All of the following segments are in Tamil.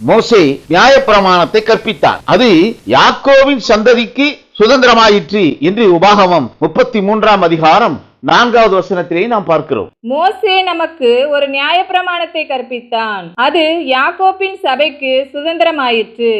மோசே நியாயப்பிரமாணத்தை கற்பித்தார். அது யாக்கோவின் சந்ததிக்கு சுதந்திரமாயிற்று என்று உபாகமம் முப்பத்தி மூன்றாம் அதிகாரம் நான்காவது வசனத்திலே நாம் பார்க்கிறோம். மோசே நமக்கு ஒரு நியாயப்பிரமாணத்தை கற்பித்தான். அது யாக்கோப்பின் சபைக்கு சுதந்திரமாயிற்று.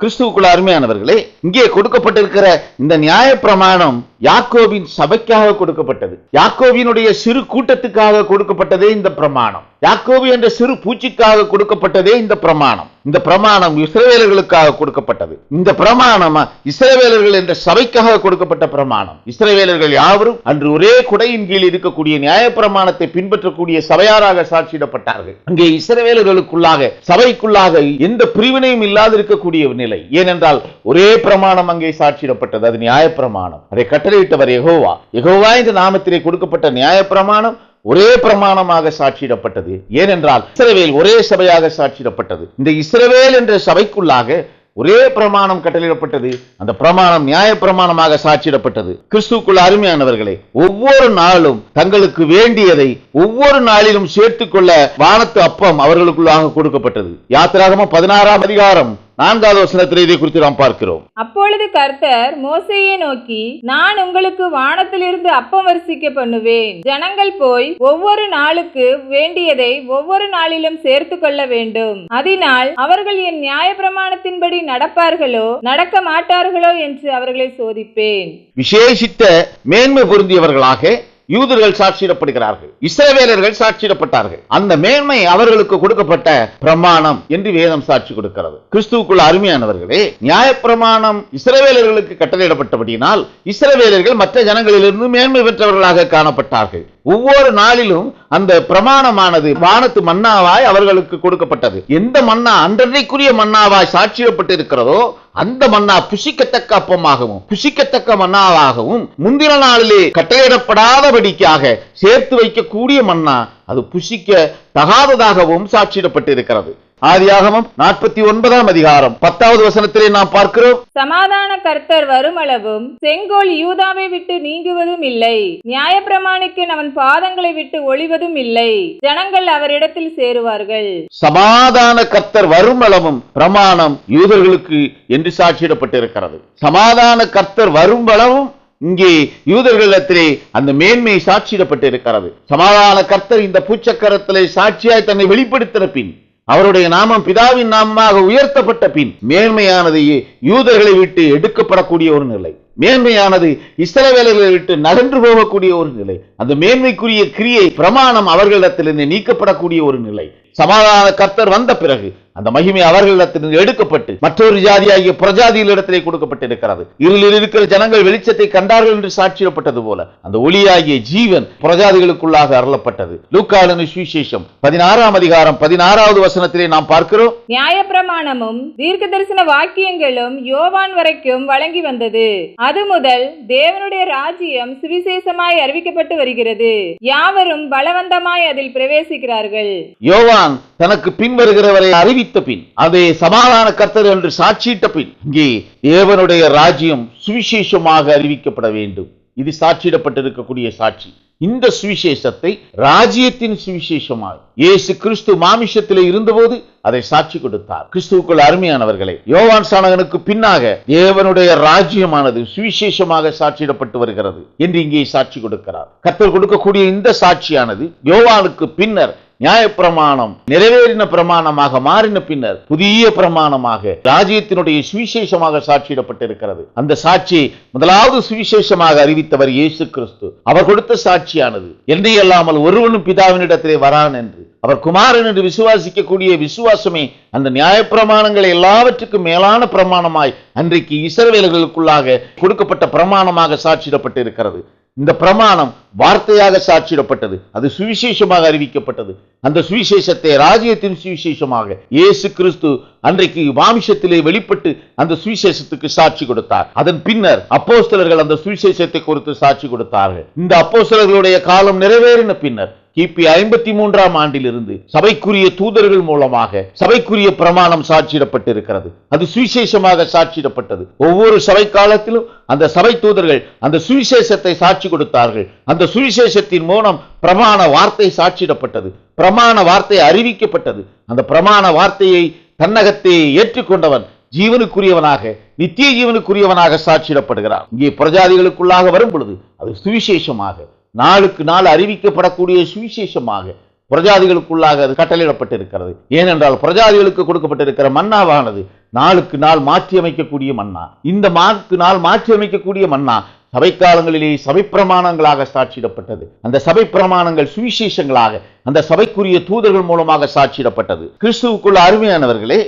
கிறிஸ்துவுக்குள்ள அருமையானவர்களே இங்கே கொடுக்கப்பட்டிருக்கிற இந்த நியாயப்பிரமாணம் யாக்கோவின் சபைக்காக கொடுக்கப்பட்டது. யாக்கோவினுடைய சிறு கூட்டத்துக்காக கொடுக்கப்பட்டதே இந்த பிரமாணம். யாக்கோபு என்ற சிறு பூச்சிக்காக கொடுக்கப்பட்டதே இந்த பிரமாணம். இந்த பிரமாணம் இஸ்ரவேலர்களுக்காக கொடுக்கப்பட்டது. இந்த பிரமாணம் இஸ்ரவேலர்கள் என்ற சபைக்காக கொடுக்கப்பட்ட பிரமாணம். இஸ்ரவேலர்கள் யாவரும் அன்று ஒரே குடையின் கீழ் இருக்கக்கூடிய நியாய பிரமாணத்தை பின்பற்றக்கூடிய சபையாராக சாட்சியிடப்பட்டார்கள். அங்கே இஸ்ரவேலர்களுக்குள்ளாக சபைக்குள்ளாக எந்த பிரிவினையும் இல்லாது இருக்கக்கூடிய நிலை. ஏனென்றால் ஒரே பிரமாணம் அங்கே சாட்சியிடப்பட்டது. அது நியாய பிரமாணம். அதை கட்டளையிட்டவர் எகோவா எகோவா இந்த நாமத்திலே கொடுக்கப்பட்ட நியாய பிரமாணம் ஒரே பிரமாணமாக சாட்சியிடப்பட்டது. ஏனென்றால் இஸ்ரவேல் ஒரே சபையாக சாட்சியிடப்பட்டது. இந்த இஸ்ரவேல் என்ற சபைக்குள்ளாக ஒரே பிரமாணம் கட்டளையிடப்பட்டது. அந்த பிரமாணம் நியாய பிரமாணமாக சாட்சியிடப்பட்டது. கிறிஸ்துக்குள் அருமையானவர்களே ஒவ்வொரு நாளும் தங்களுக்கு வேண்டியதை ஒவ்வொரு நாளிலும் சேர்த்துக்கொள்ள வானத்து அப்பம் அவர்களுக்குள்ளாக கொடுக்கப்பட்டது. யாத்திராகமம் பதினாறாம் அதிகாரம் நான்காவது வசனத்தில் இதை குறித்து நாம் பார்க்கிறோம். அப்பொழுது கர்த்தர் மோசேயை நோக்கி நான் உங்களுக்கு வானத்திலிருந்து அப்பம் வரிசிக்க பண்ணுவேன். ஜனங்கள் போய் ஒவ்வொரு நாளுக்கு வேண்டியதை ஒவ்வொரு நாளிலும் சேர்த்து கொள்ள வேண்டும். அதனால் அவர்கள் என் நியாய பிரமாணத்தின்படி நடப்பார்களோ நடக்க மாட்டார்களோ என்று அவர்களை சோதிப்பேன். விசேஷித்த மேன்மை பொருந்தியவர்களாக யூதர்கள் சாட்சியிடப்படுகிறார்கள் இஸ்ரவேலர்கள் சாட்சியிடப்பட்டார்கள். அந்த மேன்மை அவர்களுக்கு கொடுக்கப்பட்ட பிரமாணம் என்று வேதம் சாட்சி கொடுக்கிறது. கிறிஸ்துவுக்குள்ள அருமையானவர்களே நியாயப்பிரமாணம் இஸ்ரவேலர்களுக்கு கட்டளையிடப்பட்டபடியினால் இஸ்ரவேலர்கள் மற்ற ஜனங்களிலிருந்து மேன்மை பெற்றவர்களாக காணப்பட்டார்கள். ஒவ்வொரு நாளிலும் அந்த பிரமாணமானது வானத்து மன்னாவாய் அவர்களுக்கு கொடுக்கப்பட்டது. எந்த மன்னா அன்றன்றைக்குரிய மன்னாவாய் சாட்சியிடப்பட்டு இருக்கிறதோ அந்த மன்னா புசிக்கத்தக்க அப்பமாகவும் புசிக்கத்தக்க மன்னாவாகவும் முந்தின நாளிலே கட்டளையிடப்படாதபடிக்காக சேர்த்து வைக்கக்கூடிய மன்னா அது புசிக்க தகாததாகவும் சாட்சியிடப்பட்டு இருக்கிறது ஆதியாகமம் நாற்பத்தி ஒன்பதாம் அதிகாரம். பத்தாவது வசனத்திலே நாம் பார்க்கிறோம். சமாதான கர்த்தர் வருமளவும் செங்கோல் யூதாவை விட்டு நீங்குவதும் இல்லை. நியாயப்பிரமாணிக்கு அவன் பாதங்களை விட்டு ஒளிவதும் இல்லை. ஜனங்கள் அவரிடத்தில் சேருவார்கள். சமாதான கர்த்தர் வரும் அளவும் பிரமாணம் யூதர்களுக்கு என்று சாட்சியிடப்பட்டிருக்கிறது. சமாதான கர்த்தர் வரும் அளவும் இங்கே யூதர்களிடத்திலே அந்த மேன்மை சாட்சியிடப்பட்டிருக்கிறது. சமாதான கர்த்தர் இந்த பூச்சக்கரத்திலே சாட்சியாய் தன்னை வெளிப்படுத்தின பின் அவருடைய நாமம் பிதாவின் நாமமாக உயர்த்தப்பட்ட பின் மேன்மையானது யூதர்களை விட்டு எடுக்கப்படக்கூடிய ஒரு நிலை. மேன்மையானது இஸ்ரவேலர்களை விட்டு நகன்று போகக்கூடிய ஒரு நிலை. அந்த மேன்மைக்குரிய கிரியை பிரமாணம் அவர்களிடத்திலிருந்து நீக்கப்படக்கூடிய ஒரு நிலை. சமாதான கர்த்தர் வந்த பிறகு அந்த மகிமை அவர்களிடத்திலிருந்து எடுக்கப்பட்டு மற்றொரு ஜாதியாகிய பிரஜாதிகளிடத்திலே கொடுக்கப்பட்டிருக்கிறது. இருளில் இருக்கிற ஜனங்கள் வெளிச்சத்தை கண்டார்கள் என்று சாட்சியப்பட்டது போல அந்த ஒளியாகிய ஜீவன் பிரஜாதிகளுக்குள்ளாக அருளப்பட்டது. லூக்காளனு சுவிசேஷம் பதினாறாம் அதிகாரம் பதினாறாவது வசனத்திலே நாம் பார்க்கிறோம். நியாய பிரமாணமும் தீர்க்க தரிசன வாக்கியங்களும் யோவான் வரைக்கும் வழங்கி வந்தது. அது முதல் தேவனுடைய ராஜ்யம் சுவிசேஷமாய் அறிவிக்கப்பட்டு வருகிறது. யாவரும் பலவந்தமாய் அதில் பிரவேசிக்கிறார்கள். யோவான் தனக்கு பின் வருகிறவரை அறிவித்த பின் அதை சமாதான கர்த்தர் என்று சாட்சியிட்ட பின் இங்கே தேவனுடைய ராஜ்யம் சுவிசேஷமாக அறிவிக்கப்பட வேண்டும். இது சாட்சியிடப்பட்டிருக்கக்கூடிய சாட்சி. இந்த சுவிசேஷத்தை ராஜ்யத்தின் சுவிசேஷமாக இயேசு கிறிஸ்து மாமிஷத்தில் இருந்தபோது அதை சாட்சி கொடுத்தார். கிறிஸ்துவுக்குள் அருமையானவர்களே யோவான் சாணகனுக்கு பின்னாக தேவனுடைய ராஜ்யமானது சுவிசேஷமாக சாட்சியிடப்பட்டு வருகிறது என்று இங்கே சாட்சி கொடுக்கிறார். கத்தர் கொடுக்கக்கூடிய இந்த சாட்சியானது யோவானுக்கு பின்னர் நியாயப்பிரமாணம் நிறைவேறின பிரமாணமாக மாறின பின்னர் புதிய பிரமாணமாக ராஜ்யத்தினுடைய சுவிசேஷமாக சாட்சியிடப்பட்டிருக்கிறது. அந்த சாட்சி முதலாவது சுவிசேஷமாக அறிவித்தவர் இயேசு கிறிஸ்து. அவர் கொடுத்த சாட்சியானது என்னை அல்லாமல் ஒருவனும் பிதாவினிடத்திலே வரான் என்று. அவர் குமாரன் என்று விசுவாசிக்கக்கூடிய விசுவாசமே அந்த நியாயப்பிரமாணங்களை எல்லாவற்றுக்கும் மேலான பிரமாணமாய் அன்றைக்கு இசரவேலர்களுக்குள்ளாக கொடுக்கப்பட்ட பிரமாணமாக சாட்சியிடப்பட்டிருக்கிறது. இந்த பிரமாணம் வார்த்தையாக சாட்சிடப்பட்டது அது சுவிசேஷமாக அறிவிக்கப்பட்டது. அந்த சுவிசேஷத்தை ராஜ்யத்தின் சுவிசேஷமாக இயேசு கிறிஸ்து அன்றைக்கு வாமிஷத்திலே வெளிப்பட்டு அந்த சுவிசேஷத்துக்கு சாட்சி கொடுத்தார். அதன் பின்னர் அப்போஸ்தலர்கள் அந்த சுவிசேஷத்தை குறித்து சாட்சி கொடுத்தார்கள். இந்த அப்போஸ்தலர்களுடைய காலம் நிறைவேறின பின்னர் கிபி ஐம்பத்தி மூன்றாம் ஆண்டிலிருந்து சபைக்குரிய தூதர்கள் மூலமாக சபைக்குரிய பிரமாணம் சாட்சியிடப்பட்டிருக்கிறது. அது சுவிசேஷமாக சாட்சியிடப்பட்டது. ஒவ்வொரு சபை காலத்திலும் அந்த சபை தூதர்கள் அந்த சுவிசேஷத்தை சாட்சி கொடுத்தார்கள். அந்த சுவிசேஷத்தின் மூலம் பிரமாண வார்த்தை சாட்சியிடப்பட்டது. பிரமாண வார்த்தை அறிவிக்கப்பட்டது. அந்த பிரமாண வார்த்தையை தன்னகத்தை ஏற்றுக்கொண்டவன் ஜீவனுக்குரியவனாக நித்திய ஜீவனுக்குரியவனாக சாட்சியிடப்படுகிறான். இங்கே பிரஜாதிகளுக்குள்ளாக வரும் பொழுது அது சுவிசேஷமாக நாளுக்கு நாள் அறிவிக்கப்படக்கூடிய சுவிசேஷமாக பிரஜாதிகளுக்குள்ளாக அது கட்டளையிடப்பட்டிருக்கிறது. ஏனென்றால் பிரஜாதிகளுக்கு கொடுக்கப்பட்டிருக்கிற மன்னாவானது நாளுக்கு நாள் மாற்றி அமைக்கக்கூடிய மன்னா. இந்த நாளுக்கு நாள் மாற்றி அமைக்கக்கூடிய மன்னா சபை காலங்களிலே சபை பிரமாணங்களாக சாட்சியிடப்பட்டது. அந்த சபை பிரமாணங்கள் சுவிசேஷங்களாக அந்த சபைக்குரிய தூதர்கள் மூலமாக சாட்சியிடப்பட்டது. கிறிஸ்துவுக்குள்ள அருமையானவர்களே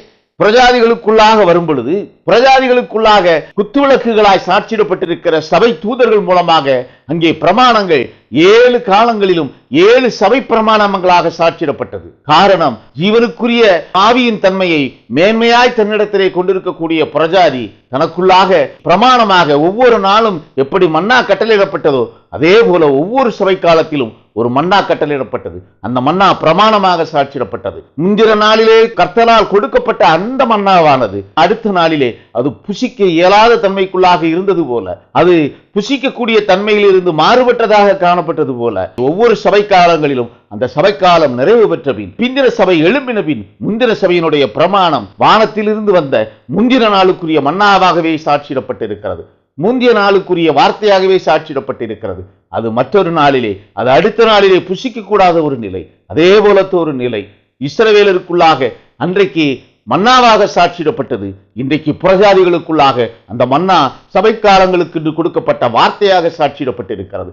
பிரஜாதிகளுக்குள்ளாக வரும் பொழுது பிரஜாதிகளுக்குள்ளாக குத்துவிளக்குகளாய் சாட்சியிடப்பட்டிருக்கிற சபை தூதர்கள் மூலமாக அங்கே பிரமாணங்கள் ஏழு காலங்களிலும் ஏழு சபை பிரமாணங்களாக சாட்சியிடப்பட்டது. காரணம் ஜீவனுக்குரிய ஆவியின் தன்மையை மேன்மையாய் தன்னிடத்திலே கொண்டிருக்கக்கூடிய பிரஜாதி தனக்குள்ளாக பிரமாணமாக ஒவ்வொரு நாளும் எப்படி மன்னா கட்டளையிடப்பட்டதோ அதே போல ஒவ்வொரு சபை காலத்திலும் ஒரு மன்னா கட்டளையிடப்பட்டது. அந்த மன்னா பிரமாணமாக சாட்சியிடப்பட்டது. முந்தின நாளிலே கர்த்தலால் கொடுக்கப்பட்ட அந்த மன்னாவானது அடுத்த நாளிலே அது புசிக்க இயலாத தன்மைக்குள்ளாக இருந்தது போல அது புசிக்கக்கூடிய தன்மையிலிருந்து மாறுபட்டதாக காணப்பட்டது போல ஒவ்வொரு சபை காலங்களிலும் அந்த சபை காலம் நிறைவு பெற்ற பின் பிந்திர சபை எழும்பின பின் முந்தின சபையினுடைய பிரமாணம் வானத்திலிருந்து வந்த முந்தின நாளுக்குரிய மன்னாவாகவே சாட்சியிடப்பட்டிருக்கிறது. முந்திய நாளுக்குரிய வார்த்தையாகவே சாட்சிடப்பட்டிருக்கிறது அது மற்றொரு நாளிலே அது அடுத்த நாளிலே புசிக்க கூடாத ஒரு நிலை அதே போலத்த ஒரு நிலை. இஸ்ரவேலருக்குள்ளாக அன்றைக்கு மன்னாவாக சாட்சியிடப்பட்டது. இன்றைக்கு புறஜாதிகளுக்குள்ளாக அந்த மன்னா சபைக்காரங்களுக்கு கொடுக்கப்பட்ட வார்த்தையாக சாட்சியிடப்பட்டிருக்கிறது.